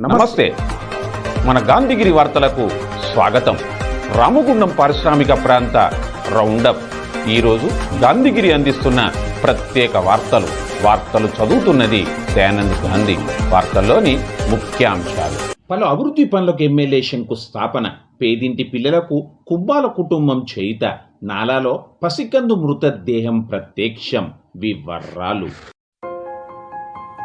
నమస్తే. మన గాంధీగిరి వార్తలకు స్వాగతం. రామగుండం పారిశ్రామిక ప్రాంత రౌండప్. ఈరోజు గాంధీగిరి అందిస్తున్న ప్రత్యేక వార్తలు. వార్తలు చదువుతున్నది దయానంద్ గాంధీ. వార్తల్లోని ముఖ్యాంశాలు. పలు అభివృద్ధి పనులకు ఎమ్మెల్యే శంకుస్థాపన. పేదింటి పిల్లలకు కుబ్బాల కుటుంబం చేయుత. నాలాలో పసికందు మృతదేహం ప్రత్యక్షం. వివరాలు.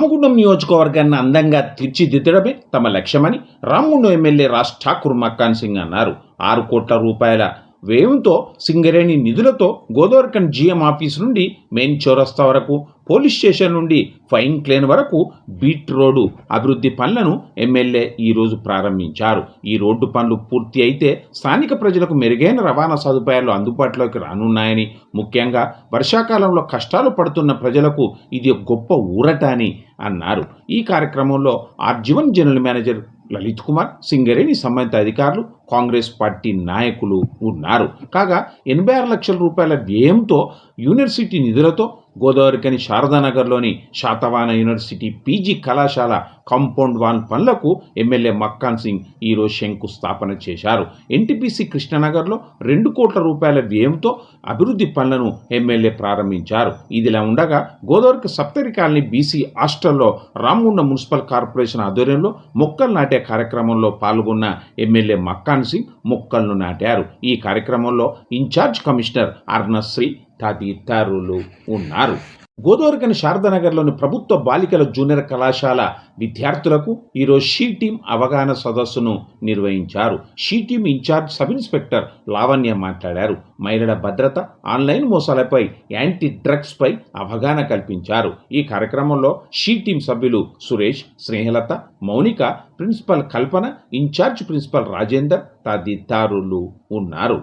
Ramagundam నియోజకవర్గాన్ని అందంగా తీర్చిదిద్దడమే తమ లక్ష్యమని రామగుండం ఎమ్మెల్యే రాజ్ ఠాకూర్ మక్కాన్ సింగ్ అన్నారు. ఆరు కోట్ల రూపాయల వ్యయంతో సింగరేణి నిధులతో గోదావరికన్ జీఎం ఆఫీస్ నుండి మెయిన్ చౌరస్తా వరకు పోలీస్ స్టేషన్ నుండి ఫైన్ క్లేన్ వరకు బీట్ రోడ్డు అభివృద్ధి పనులను ఎమ్మెల్యే ఈరోజు ప్రారంభించారు. ఈ రోడ్డు పనులు పూర్తి అయితే స్థానిక ప్రజలకు మెరుగైన రవాణా సదుపాయాలు అందుబాటులోకి రానున్నాయని ముఖ్యంగా వర్షాకాలంలో కష్టాలు పడుతున్న ప్రజలకు ఇది గొప్ప ఊరట అని అన్నారు. ఈ కార్యక్రమంలో R G one general manager Lalith Kumar Singareni సంబంధిత అధికారులు కాంగ్రెస్ పార్టీ నాయకులు ఉన్నారు. కాగా ఎనభై ఆరు లక్షల రూపాయల వ్యయంతో యూనివర్సిటీ నిధులతో గోదావరికని శారదానగర్లోని శాతవాన యూనివర్సిటీ పీజీ కళాశాల కాంపౌండ్ వాల్ పనులకు ఎమ్మెల్యే మక్కాన్ సింగ్ ఈరోజు శంకుస్థాపన చేశారు. ఎన్టీపీసీ కృష్ణనగర్లో రెండు కోట్ల రూపాయల వ్యయంతో అభివృద్ధి పనులను ఎమ్మెల్యే ప్రారంభించారు. ఇదిలా ఉండగా గోదావరికి సప్తరి కాలనీ బీసీ హాస్టల్లో రామగుండ మున్సిపల్ కార్పొరేషన్ ఆధ్వర్యంలో మొక్కలు నాటే కార్యక్రమంలో పాల్గొన్న ఎమ్మెల్యే మక్కాన్ సింగ్ మొక్కలను నాటారు. ఈ కార్యక్రమంలో ఇన్ఛార్జ్ కమిషనర్ అర్ణశ్రీ తదితరులు ఉన్నారు. గోదావరికని శారదానగర్లోని ప్రభుత్వ బాలికల జూనియర్ కళాశాల విద్యార్థులకు ఈరోజు షీ టీం అవగాహన సదస్సును నిర్వహించారు. She team incharge sub inspector Lavanya మాట్లాడారు. మహిళల భద్రత ఆన్లైన్ మోసాలపై యాంటీ డ్రగ్స్ పై అవగాహన కల్పించారు. ఈ కార్యక్రమంలో షీ టీం సభ్యులు Suresh Snehalatha Mounika principal Kalpana in charge principal Rajender తదితరులు ఉన్నారు.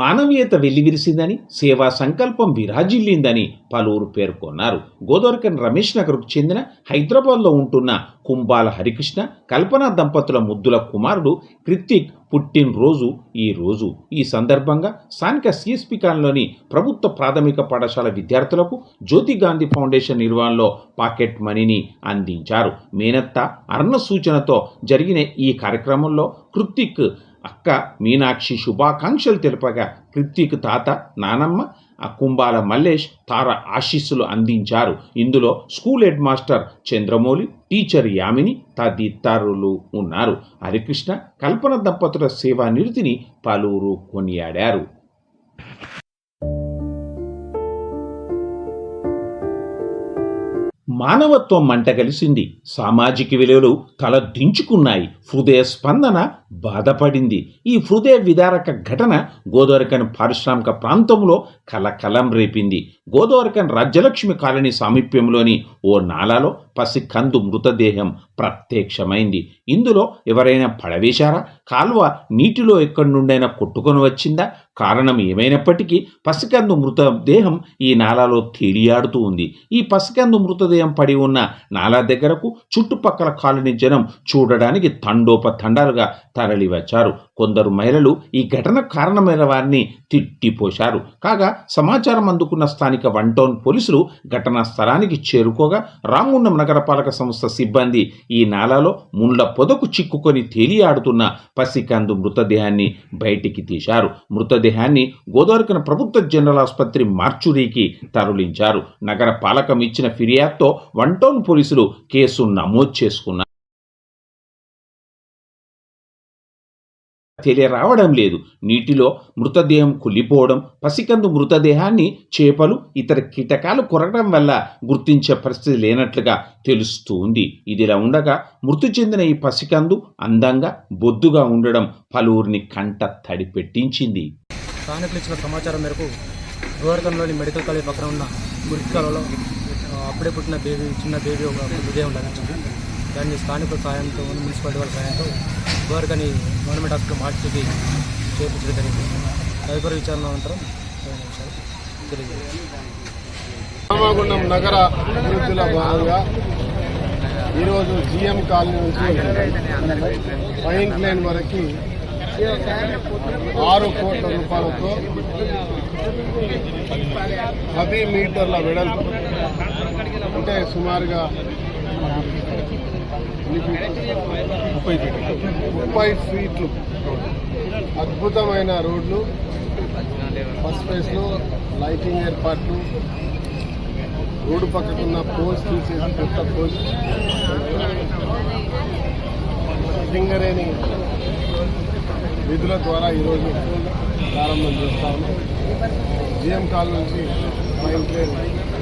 మానవీయత వెల్లివిరిసిందని సేవా సంకల్పం విరాజిల్లిందని పలువురు పేర్కొన్నారు. గోదావరికన్ రమేష్ నగర్కు చెందిన హైదరాబాద్లో ఉంటున్న కుంబాల హరికృష్ణ కల్పన దంపతుల ముద్దుల కుమారుడు కృతిక్ పుట్టినరోజు ఈ రోజు. ఈ సందర్భంగా స్థానిక సిఎస్పి కాలంలోని ప్రభుత్వ ప్రాథమిక పాఠశాల విద్యార్థులకు జ్యోతి గాంధీ ఫౌండేషన్ నిర్వహణలో పాకెట్ మనీని అందించారు. మేనత్త అర్ణ సూచనతో జరిగిన ఈ కార్యక్రమంలో కృతిక్ అక్క మీనాక్షి శుభాకాంక్షలు తెలపగా కృత్తిక్ తాత నానమ్మ ఆ కుంబాల మల్లేష్ తార ఆశీస్సులు అందించారు. ఇందులో school head master Chandramouli teacher Yamini తదితరులు ఉన్నారు. హరికృష్ణ కల్పన దంపతుల సేవా నిరతిని పలువురు కొనియాడారు. మానవత్వం మంట కలిసింది. సామాజిక విలువలు తల దించుకున్నాయి హృదయ స్పందన బాధపడింది. ఈ హృదయ విదారక ఘటన గోదావరికన్ పారిశ్రామిక ప్రాంతంలో కలకలం రేపింది. గోదావరికన్ రాజ్యలక్ష్మి కాలనీ సామీప్యంలోని ఓ నాలాలో పసి కందు మృతదేహం ప్రత్యక్షమైంది. ఇందులో ఎవరైనా పడవేశారా? కాల్వ నీటిలో ఎక్కడి నుండైనా కొట్టుకొని వచ్చిందా? కారణం ఏమైనప్పటికీ పసికందు మృతదేహం ఈ నాలాలో తేలియాడుతూ ఉంది. ఈ పసికందు మృతదేహం పడి ఉన్న నాలా దగ్గరకు చుట్టుపక్కల కాలనీ జనం చూడడానికి తండోపతండాలుగా తరలివచ్చారు. కొందరు మహిళలు ఈ ఘటన కారణమైన వారిని తిట్టిపోశారు. కాగా సమాచారం అందుకున్న స్థానిక వన్ టౌన్ పోలీసులు ఘటనా స్థలానికి చేరుకోగా రామగుండం నగరపాలక సంస్థ సిబ్బంది ఈ నాలాలో ముండ్ల పొదకు చిక్కుకొని తేలియాడుతున్న పసికందు మృతదేహాన్ని బయటికి తీశారు. మృతదేహాన్ని గోదావరికన ప్రభుత్వ జనరల్ ఆసుపత్రి మార్చురీకి తరలించారు. నగర పాలకం ఇచ్చిన ఫిర్యాదుతో వన్ టౌన్ పోలీసులు కేసు నమోదు చేసుకున్నారు. తెలియరావడం లేదు. నీటిలో మృతదేహం కుళ్ళిపోవడం పసికందు మృతదేహాన్ని చేపలు ఇతర కీటకాలు కొరగడం వల్ల గుర్తించే పరిస్థితి లేనట్లుగా తెలుస్తుంది. ఇదిలా ఉండగా మృతి చెందిన ఈ పసికందు అందంగా బొద్దుగా ఉండడం పలువురిని కంట తడి పెట్టించింది స్థానికులు ఇచ్చిన సమాచారం మేరకు గోవర్ధంలోని మెడికల్ కాలేజ్ పక్కన ఉన్న మురికి కాలంలో అప్పుడే పుట్టిన బేబీ చిన్న బేబీ ఒక హృదయం లభించింది. దాన్ని స్థానికుల సాయంతో మున్సిపాలిటీ వాళ్ళ సాయంతో గోవర్ధని గవర్నమెంట్ హాస్పిటల్ మార్చికి చేర్పించడం జరిగింది. తదుపరి విచారణ అనంతరం రామగుండం నగర అభివృద్ధిలో భాగంగా ఈరోజు జిఎం కాలనీ నుంచి పైన్ లైన్ వరకు ఆరు కోట్ల రూపాయలతో పది మీటర్ల వెడల్పు అంటే సుమారుగా ముప్పై ఫీట్లు ముప్పై ఫీట్లు అద్భుతమైన రోడ్లు ఫస్ట్ ఫేజ్లో లైటింగ్ ఏర్పాట్లు రోడ్డు పక్కకున్న పోల్స్ తీసేసి కొత్త పోల్స్ సింగరేణి విధుల ద్వారా ఈరోజు ప్రారంభం చేస్తాము. జిఎం కాల్ నుంచి మైన్ ట్రైన్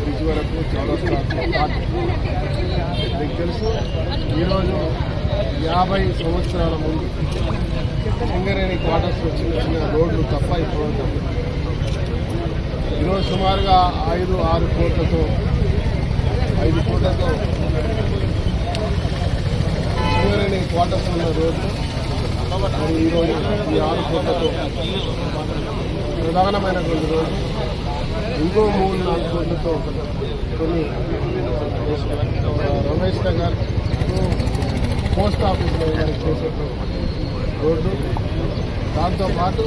బ్రిడ్జ్ వరకు చౌరస్తా మీకు తెలుసు ఈరోజు యాభై సంవత్సరాల ముందు సింగరేణి క్వార్టర్స్ వచ్చిన చిన్న రోడ్లు తప్ప ఇప్పుడు ఈరోజు సుమారుగా ఐదు ఆరు కోట్లతో ఐదు కోట్లతో సింగరేణి క్వార్టర్స్ ఉన్న రోడ్లు ఈరోజు ఈ ఆరు కోట్లతో ప్రధానమైనటువంటి రోడ్లు ఇంకో మూడు నాలుగు కోట్లతో కొన్ని రమేష్ నగర్ పోస్ట్ ఆఫీస్లో చేసే రోడ్డు. దాంతోపాటు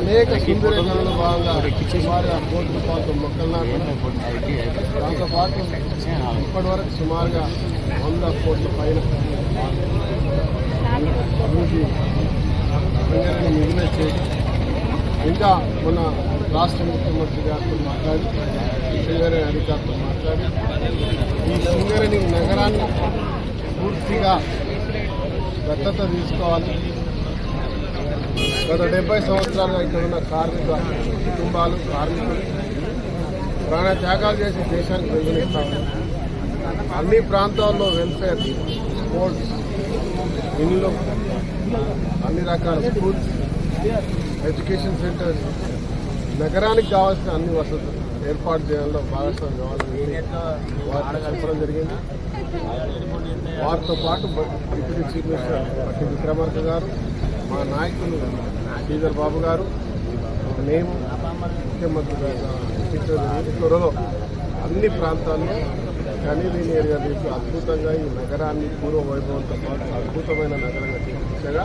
అనేక సుందరీకరణలో భాగంగా సుమారుగా కోటి రూపాయలతో మొక్కలు నాటడం దాంతోపాటు ఇప్పటి వరకు సుమారుగా వంద కోట్ల పైన అభివృద్ధి మిగిలిన చేసి ఇంకా మన రాష్ట్ర ముఖ్యమంత్రి గారితో మాట్లాడి సింగరేణి అధికారులతో మాట్లాడి ఈ సింగరేణి నగరాన్ని పూర్తిగా దత్తత తీసుకోవాలి. గత డెబ్బై సంవత్సరాలుగా ఇక్కడ ఉన్న కార్మిక కుటుంబాలు కార్మికులు ప్రాణ త్యాగాలు చేసి దేశానికి వెలుగునిస్తా అన్ని ప్రాంతాల్లో వెల్ఫేర్ స్పోర్ట్స్ ఇల్లు అన్ని రకాల స్కూల్స్ ఎడ్యుకేషన్ సెంటర్స్. నగరానికి కావాల్సిన అన్ని వసతులు ఏర్పాటు చేయడంలో భాగస్వామి కావాలని వారిని చెప్పడం జరిగింది. వారితో పాటు డిప్యూటీ చీఫ్ మినిస్టర్ పట్టి విక్రమార్క గారు మా నాయకులు శ్రీధర్ బాబు గారు మేము ముఖ్యమంత్రి గారు త్వరలో అన్ని ప్రాంతాల్లో కనీదీని ఏరియా తీసి అద్భుతంగా ఈ నగరాన్ని పూర్వ వైభవంతో పాటు అద్భుతమైన నగరంగా తీర్చగా